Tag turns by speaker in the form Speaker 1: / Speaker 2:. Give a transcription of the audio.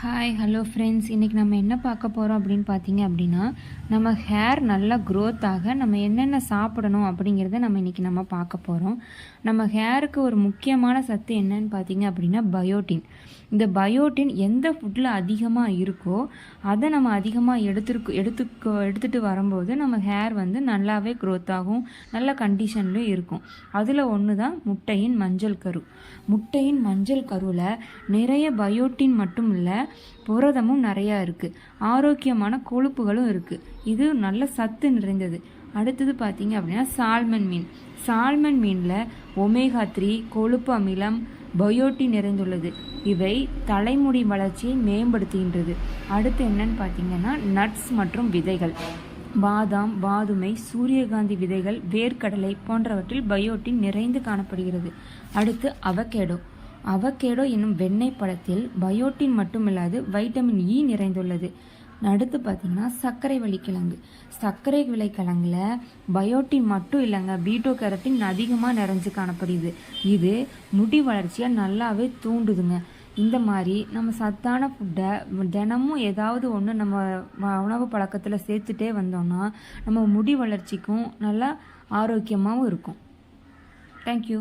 Speaker 1: Hi hello friends இன்றைக்கி நம்ம என்ன பார்க்க போகிறோம் அப்படின்னு பார்த்தீங்க அப்படின்னா நம்ம ஹேர் நல்லா க்ரோத் ஆக நம்ம என்னென்ன சாப்பிடணும் அப்படிங்கிறத நம்ம இன்றைக்கி நம்ம பார்க்க போகிறோம் நம்ம ஹேருக்கு ஒரு முக்கியமான சத்து என்னன்னு பார்த்தீங்க அப்படின்னா பயோட்டின் இந்த பயோட்டின் எந்த ஃபுட்டில் அதிகமாக இருக்கோ அதை நம்ம அதிகமாக எடுத்துருக்கு எடுத்துக்கோ எடுத்துகிட்டு வரும்போது நம்ம ஹேர் வந்து நல்லாவே க்ரோத் ஆகும் நல்ல கண்டிஷன்லேயும் இருக்கும். அதில் ஒன்று தான் முட்டையின் மஞ்சள் கரு. முட்டையின் மஞ்சள் கருவில் நிறைய பயோட்டின் மட்டும் இல்லை புரதமும் நிறையா இருக்குது ஆரோக்கியமான கொழுப்புகளும் இருக்குது இது நல்ல சத்து நிறைந்தது. அடுத்தது பார்த்தீங்க அப்படின்னா சால்மன் மீன். சால்மன் மீனில் ஒமேகா த்ரீ கொழுப்பு அமிலம் பயோட்டி நிறைந்துள்ளது. இவை தலைமுடி வளர்ச்சியை மேம்படுத்துகின்றது. அடுத்து என்னன்னு பார்த்தீங்கன்னா நட்ஸ் மற்றும் விதைகள். பாதாம் பாதுமை சூரியகாந்தி விதைகள் வேர்க்கடலை போன்றவற்றில் பயோட்டின் நிறைந்து காணப்படுகிறது. அடுத்து அவகேடோ. அவகேடோ என்னும் வெண்ணெய் பழத்தில் பயோட்டின் மட்டுமில்லாது வைட்டமின் இ நிறைந்துள்ளது. அடுத்து பார்த்தீங்கன்னா சர்க்கரை வள்ளிக்கிழங்கு சர்க்கரை விளைக்கிழங்குல பயோட்டின் மட்டும் இல்லைங்க பீட்டோ கேரட்டின் அதிகமாக நிறைஞ்சு காணப்படுது. இது முடி வளர்ச்சியை நல்லாவே தூண்டுதுங்க. இந்த மாதிரி நம்ம சத்தான ஃபுட்டை தினமும் ஏதாவது ஒன்று நம்ம உணவு பழக்கத்தில் சேர்த்துட்டே வந்தோம்னா நம்ம முடி வளர்ச்சிக்கும் நல்லா ஆரோக்கியமாகவும் இருக்கும். தேங்க்யூ